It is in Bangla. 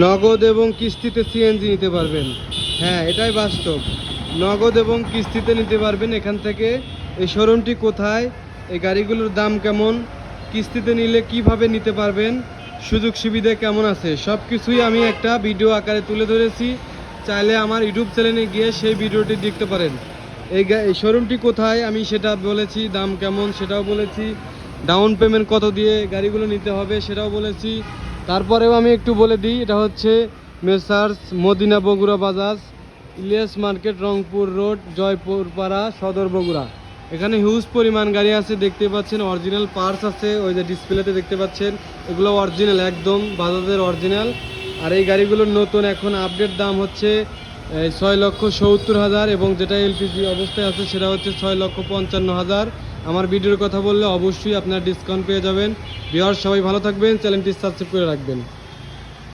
নগদ এবং কিস্তিতে সিএনজি নিতে পারবেন। হ্যাঁ এটাই বাস্তব। নগদ এবং কিস্তিতে নিতে পারবেন এখান থেকে। এই শোরুমটি কোথায়? এই গাড়িগুলোর দাম কেমন? কিস্তিতে নিলে কীভাবে নিতে পারবেন? সুযোগ সুবিধা কেমন আছে? সব কিছুই আমি একটা ভিডিও আকারে তুলে ধরেছি। চাইলে আমার ইউটিউব চ্যানেলে গিয়ে সেই ভিডিওটি দেখতে পারেন। এই শোরুমটি কোথায়? আমি সেটা বলেছি, দাম কেমন সেটাও বলেছি। ডাউন পেমেন্ট কত দিয়ে গাড়িগুলো নিতে হবে সেটাও বলেছি। তারপরেও আমি একটু বলে দিই, এটা হচ্ছে Messrs Madina Bogura Bajaj, Ilias market, Rangpur road Joypur পাড়া সদর বগুড়া। এখানে হিউজ পরিমাণ গাড়ি আছে, দেখতে পাচ্ছেন অরিজিনাল পার্স আছে, ওই যে ডিসপ্লেতে দেখতে পাচ্ছেন, এগুলো অরিজিনাল একদম বাজাজের অরিজিনাল আর এই গাড়িগুলোর নতুন, এখন আপডেট দাম হচ্ছে ছয় লক্ষ সত্তর হাজার এবং যেটা এলপিজি অবস্থায় আছে সেটা হচ্ছে ছয় লক্ষ পঞ্চান্ন হাজার। আমার ভিডিওর কথা বললে অবশ্যই আপনার ডিসকাউন্ট পেয়ে যাবেন। বিহার সবাই ভালো থাকবেন। চ্যানেলটি সাবস্ক্রাইব করে রাখবেন।